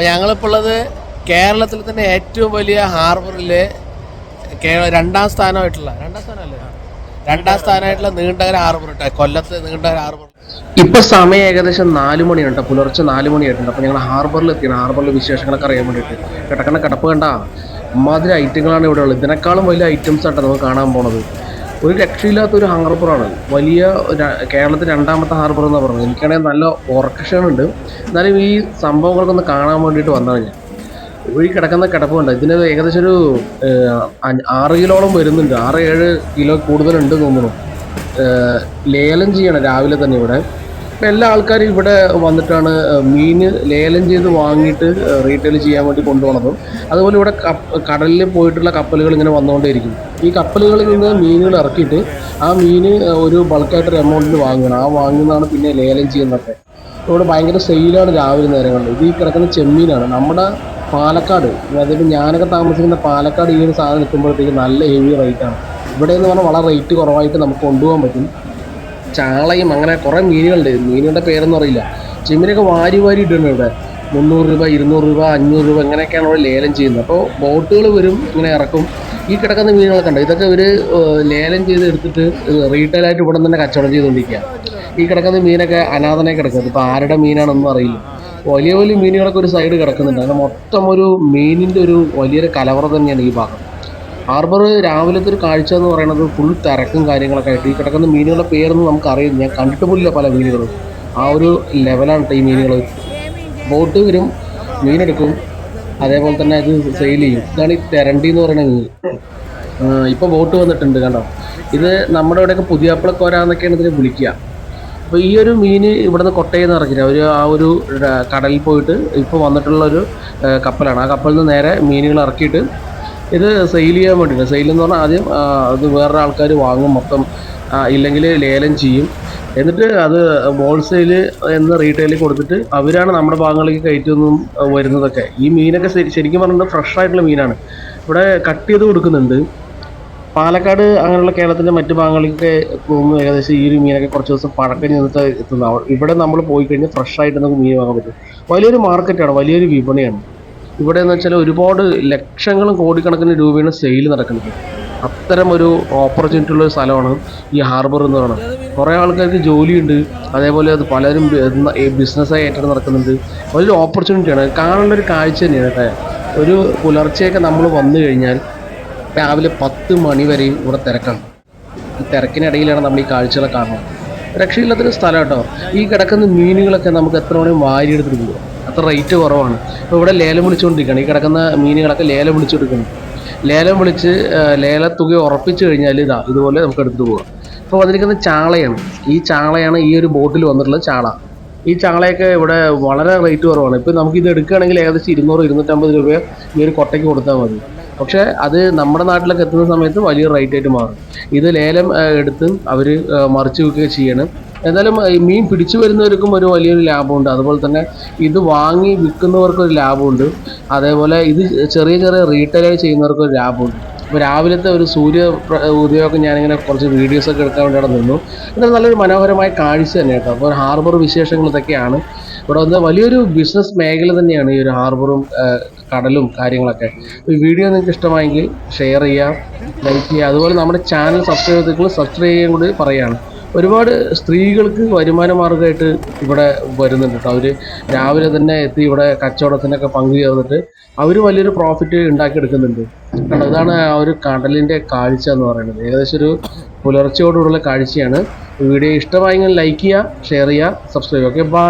അപ്പോൾ ഞങ്ങളിപ്പോൾ ഉള്ളത് കേരളത്തിൽ തന്നെ ഏറ്റവും വലിയ ഹാർബറിലെ കേരള രണ്ടാം സ്ഥാനമായിട്ടുള്ള രണ്ടാം സ്ഥാനമല്ലേ? രണ്ടാം സ്ഥാനമായിട്ടുള്ള നീണ്ടകര ഹാർബർ കേട്ടോ കൊല്ലത്ത് നീണ്ടകര ഹാർബർ. ഇപ്പൊ സമയം ഏകദേശം നാല് മണിയുണ്ട് പുലർച്ചെ നാല് മണിയായിട്ടുണ്ട്. അപ്പൊ ഞങ്ങൾ ഹാർബറിൽ എത്തിയാണ്. ഹാർബറിലെ വിശേഷങ്ങളൊക്കെ അറിയാൻ വേണ്ടിയിട്ട്. കിടക്കണ കിടപ്പ് കണ്ട? അമ്മാതിരി ഐറ്റങ്ങളാണ് ഇവിടെ ഉള്ളത്. ഇതിനേക്കാളും വലിയ ഐറ്റംസ് ആയിട്ട് നമുക്ക് കാണാൻ പോണത്. ഒരു രക്ഷയില്ലാത്ത ഒരു ഹാർബറാണ് വലിയ കേരളത്തിൽ രണ്ടാമത്തെ ഹാർബർ എന്ന് പറഞ്ഞത്. എനിക്കാണെങ്കിൽ നല്ല ഉണ്ട്. എന്നാലും ഈ സംഭവങ്ങൾക്കൊന്ന് കാണാൻ വേണ്ടിയിട്ട് വന്നതാണ് ഞാൻ. ഒഴി കിടക്കുന്ന കിടപ്പുണ്ട് ഇതിന് ഏകദേശം ഒരു ആറ് കിലോളം വരുന്നുണ്ട്. ആറ് ഏഴ് കിലോ കൂടുതലുണ്ട് തോന്നുന്നു. ലേലം ചെയ്യണം രാവിലെ തന്നെ ഇവിടെ. ഇപ്പം എല്ലാ ആൾക്കാരും ഇവിടെ വന്നിട്ടാണ് മീൻ ലേലം ചെയ്ത് വാങ്ങിയിട്ട് റീറ്റെയിൽ ചെയ്യാൻ വേണ്ടി കൊണ്ടുപോകുന്നതും അതുപോലെ ഇവിടെ കടലിൽ പോയിട്ടുള്ള കപ്പലുകൾ ഇങ്ങനെ വന്നുകൊണ്ടേയിരിക്കും ഈ കപ്പലുകളിൽ നിന്ന് മീനുകൾ ഇറക്കിയിട്ട് ആ മീന് ഒരു ബൾക്കായിട്ട് ഒരു എമൗണ്ടിന് വാങ്ങണം ആ വാങ്ങുന്നതാണ് പിന്നെ ലേലം ചെയ്യുന്നതൊക്കെ. ഇവിടെ ഭയങ്കര സെയിലാണ് രാവിലെ നേരങ്ങളിൽ. ഇത് ഈ കിടക്കുന്ന ചെമ്മീനാണ്. നമ്മുടെ പാലക്കാട് അതായത് ഞാനൊക്കെ താമസിക്കുന്ന പാലക്കാട് ഈ ഒരു സാധനം എത്തുമ്പോഴത്തേക്ക് നല്ല ഹെവി റേറ്റാണ് ഇവിടെ എന്ന് പറഞ്ഞാൽ വളരെ റേറ്റ് കുറവായിട്ട് നമുക്ക് കൊണ്ടുപോകാൻ പറ്റും. ചാളയും അങ്ങനെ കുറേ മീനുകളുണ്ട്. മീനുകളുടെ പേരൊന്നും അറിയില്ല. ചെമ്മീനൊക്കെ വാരി വാരി ഇടുന്നു ഇവിടെ. മുന്നൂറ് രൂപ ഇരുന്നൂറ് രൂപ അഞ്ഞൂറ് രൂപ ഇങ്ങനെയൊക്കെയാണ് ഇവിടെ ലേലം ചെയ്യുന്നത്. അപ്പോൾ ബോട്ടുകൾ വരും ഇങ്ങനെ ഇറക്കും. ഈ കിടക്കുന്ന മീനുകളൊക്കെ ഉണ്ട് ഇതൊക്കെ ഇവർ ലേലം ചെയ്ത് എടുത്തിട്ട് റീറ്റെയിലായിട്ട് ഇവിടെ തന്നെ കച്ചവടം ചെയ്തുകൊണ്ടിരിക്കുക ഈ കിടക്കുന്ന മീനൊക്കെ അനാഥനെ കിടക്കുന്നത്. ഇപ്പോൾ ആരുടെ മീനാണെന്നും അറിയില്ല. വലിയ വലിയ മീനുകളൊക്കെ ഒരു സൈഡ് കിടക്കുന്നുണ്ട്. അങ്ങനെ മൊത്തം ഒരു മീനിന്റെ ഒരു വലിയൊരു കലവറ തന്നെയാണ് ഈ ഭാഗം. ഹാർബർ രാവിലത്തെ ഒരു കാഴ്ച എന്ന് പറയുന്നത് ഫുൾ തിരക്കും കാര്യങ്ങളൊക്കെ ആയിട്ട്. ഈ കിടക്കുന്ന മീനുകളുടെ പേരൊന്നും നമുക്ക് അറിയില്ല ഞാൻ കണ്ടിട്ട് പോലില്ല പല മീനുകളും. ആ ഒരു ലെവലാണ് ഈ മീനുകൾ ബോട്ട് വരും മീനെടുക്കും. അതേപോലെ തന്നെ അത് സെയിൽ ചെയ്യും. ഇതാണ് ഈ തെരണ്ടി എന്ന് പറയുന്ന മീൻ. ഇപ്പോൾ ബോട്ട് വന്നിട്ടുണ്ട് കണ്ടോ? ഇത് നമ്മുടെ ഇവിടെയൊക്കെ പുതിയാപ്പിളക്കോരാന്നൊക്കെയാണ് ഇതിനെ വിളിക്കുക. അപ്പോൾ ഈ ഒരു മീൻ ഇവിടുന്ന് കൊട്ടയിൽ നിന്ന് ഇറക്കില്ല ഒരു ആ ഒരു കടലിൽ പോയിട്ട് ഇപ്പോൾ വന്നിട്ടുള്ള ഒരു കപ്പലാണ്. ആ കപ്പലിൽ നിന്ന് നേരെ മീനുകൾ ഇറക്കിയിട്ട് ഇത് സെയിൽ ചെയ്യാൻ വേണ്ടിയിട്ട്. സെയിൽ എന്ന് പറഞ്ഞാൽ ആദ്യം അത് വേറെ ആൾക്കാർ വാങ്ങും മൊത്തം. ഇല്ലെങ്കിൽ ലേലം ചെയ്യും. എന്നിട്ട് അത് ഹോൾസെയിൽ എന്ന് റീറ്റെയിൽ കൊടുത്തിട്ട് അവരാണ് നമ്മുടെ ഭാഗങ്ങളിലേക്ക് കയറ്റുന്നതും വരുന്നതൊക്കെ. ഈ മീനൊക്കെ ശരിക്കും പറഞ്ഞാൽ ഫ്രഷ് ആയിട്ടുള്ള മീനാണ്. ഇവിടെ കട്ട് ചെയ്ത് കൊടുക്കുന്നുണ്ട്. പാലക്കാട് അങ്ങനെയുള്ള കേരളത്തിന്റെ മറ്റു ഭാഗങ്ങളിലൊക്കെ പോകുമ്പോൾ ഏകദേശം ഈ ഒരു മീനൊക്കെ കുറച്ച് ദിവസം പഴക്കം ചെന്നിട്ട് എത്തുന്ന ഇവിടെ നമ്മൾ പോയി കഴിഞ്ഞാൽ ഫ്രഷ് ആയിട്ട് നമുക്ക് മീൻ വാങ്ങാൻ പറ്റും. വലിയൊരു മാർക്കറ്റാണ് വലിയൊരു വിപണിയാണ്. ഇവിടെ എന്ന് വെച്ചാൽ ഒരുപാട് ലക്ഷങ്ങളും കോടിക്കണക്കിന് രൂപയാണ് സെയിൽ നടക്കുന്നത്. അത്തരം ഒരു ഓപ്പർച്യൂണിറ്റി ഉള്ള ഒരു സ്ഥലമാണ് ഈ ഹാർബർ എന്ന് പറയുന്നത്. കുറേ ആൾക്കാർക്ക് ജോലിയുണ്ട്. അതേപോലെ അത് പലരും ബിസിനസ്സായി ഏറ്റെടുത്ത് നടക്കുന്നുണ്ട്. വലിയൊരു ഓപ്പർച്യൂണിറ്റിയാണ് കാണേണ്ട ഒരു കാഴ്ച തന്നെയാണ് കേട്ടോ. ഒരു പുലർച്ചെയൊക്കെ നമ്മൾ വന്നു കഴിഞ്ഞാൽ രാവിലെ പത്ത് മണി വരെയും ഇവിടെ തിരക്കാണ്. ഈ തിരക്കിനിടയിലാണ് നമ്മൾ ഈ കാഴ്ചകളെ കാണുന്നത്. രക്ഷയില്ലാത്തൊരു സ്ഥലം കേട്ടോ. ഈ കിടക്കുന്ന മീനുകളൊക്കെ നമുക്ക് എത്ര മണി വാരി എടുത്തിട്ട് പോകും അത്ര റേറ്റ് കുറവാണ്. അപ്പോൾ ഇവിടെ ലേലം വിളിച്ചുകൊണ്ടിരിക്കുകയാണ് ഈ കിടക്കുന്ന മീനുകളൊക്കെ ലേലം വിളിച്ചുകൊടുക്കുന്നു ലേലം വിളിച്ച് ലേല ലേലത്തുക ഉറപ്പിച്ചു കഴിഞ്ഞാൽ ഇതാ ഇതുപോലെ നമുക്ക് എടുത്തിട്ട് പോകാം അപ്പോൾ വന്നിരിക്കുന്ന ചാളയാണ്. ഈ ചാളയാണ് ഈ ഒരു ബോട്ടിൽ വന്നിട്ടുള്ള ചാള. ഈ ചാളയൊക്കെ ഇവിടെ വളരെ റേറ്റ് കുറവാണ്. ഇപ്പം നമുക്ക് ഇത് എടുക്കുകയാണെങ്കിൽ ഏകദേശം ഇരുന്നൂറ് ഇരുന്നൂറ്റമ്പത് രൂപ ഈ ഒരു കൊട്ടയ്ക്ക് കൊടുത്താൽ മതി. പക്ഷേ അത് നമ്മുടെ നാട്ടിലൊക്കെ എത്തുന്ന സമയത്ത് വലിയ റേറ്റ് ആയിട്ട് മാറും. ഇത് ലേലം എടുത്ത് അവർ മറിച്ച് വയ്ക്കുകയൊക്കെ ചെയ്യണം. എന്തായാലും ഈ മീൻ പിടിച്ചു വരുന്നവർക്കും ഒരു വലിയൊരു ലാഭമുണ്ട്. അതുപോലെ തന്നെ ഇത് വാങ്ങി വിൽക്കുന്നവർക്കൊരു ലാഭമുണ്ട്. അതേപോലെ ഇത് ചെറിയ ചെറിയ റീറ്റെയിലായി ചെയ്യുന്നവർക്കും ഒരു ലാഭമുണ്ട്. ഇപ്പോൾ രാവിലത്തെ ഒരു സൂര്യ ഉദയമൊക്കെ ഞാനിങ്ങനെ കുറച്ച് വീഡിയോസൊക്കെ എടുക്കാൻ വേണ്ടി അവിടെ നിന്നു. എന്നാൽ നല്ലൊരു മനോഹരമായ കാഴ്ച തന്നെ കേട്ടോ. അപ്പോൾ ഹാർബർ വിശേഷങ്ങൾ ഇതൊക്കെയാണ്. ഇവിടെ വന്ന് വലിയൊരു ബിസിനസ് മേഖല തന്നെയാണ് ഈ ഒരു ഹാർബറും കടലും കാര്യങ്ങളൊക്കെ. ഈ വീഡിയോ നിങ്ങൾക്ക് ഇഷ്ടമായെങ്കിൽ ഷെയർ ചെയ്യുക ലൈക്ക് ചെയ്യുക. അതുപോലെ നമ്മുടെ ചാനൽ സബ്സ്ക്രൈബ് ചെയ്തിട്ട് സബ്സ്ക്രൈബ് ചെയ്യാൻ കൂടി പറയുകയാണ്. ഒരുപാട് സ്ത്രീകൾക്ക് വരുമാന മാർഗമായിട്ട് ഇവിടെ വരുന്നുണ്ട് കേട്ടോ. അവർ രാവിലെ തന്നെ എത്തി ഇവിടെ കച്ചവടത്തിനൊക്കെ പങ്കുചേർന്നിട്ട് അവർ വലിയൊരു പ്രോഫിറ്റ് ഉണ്ടാക്കിയെടുക്കുന്നുണ്ട്. കാരണം ഇതാണ് ആ ഒരു കടലിന്റെ കാഴ്ച എന്ന് പറയുന്നത്. ഏകദേശം ഒരു പുലർച്ചയോടുള്ള കാഴ്ചയാണ്. വീഡിയോ ഇഷ്ടമായെങ്കിൽ ലൈക്ക് ചെയ്യുക ഷെയർ ചെയ്യുക സബ്സ്ക്രൈബ് ഓക്കെ ബൈ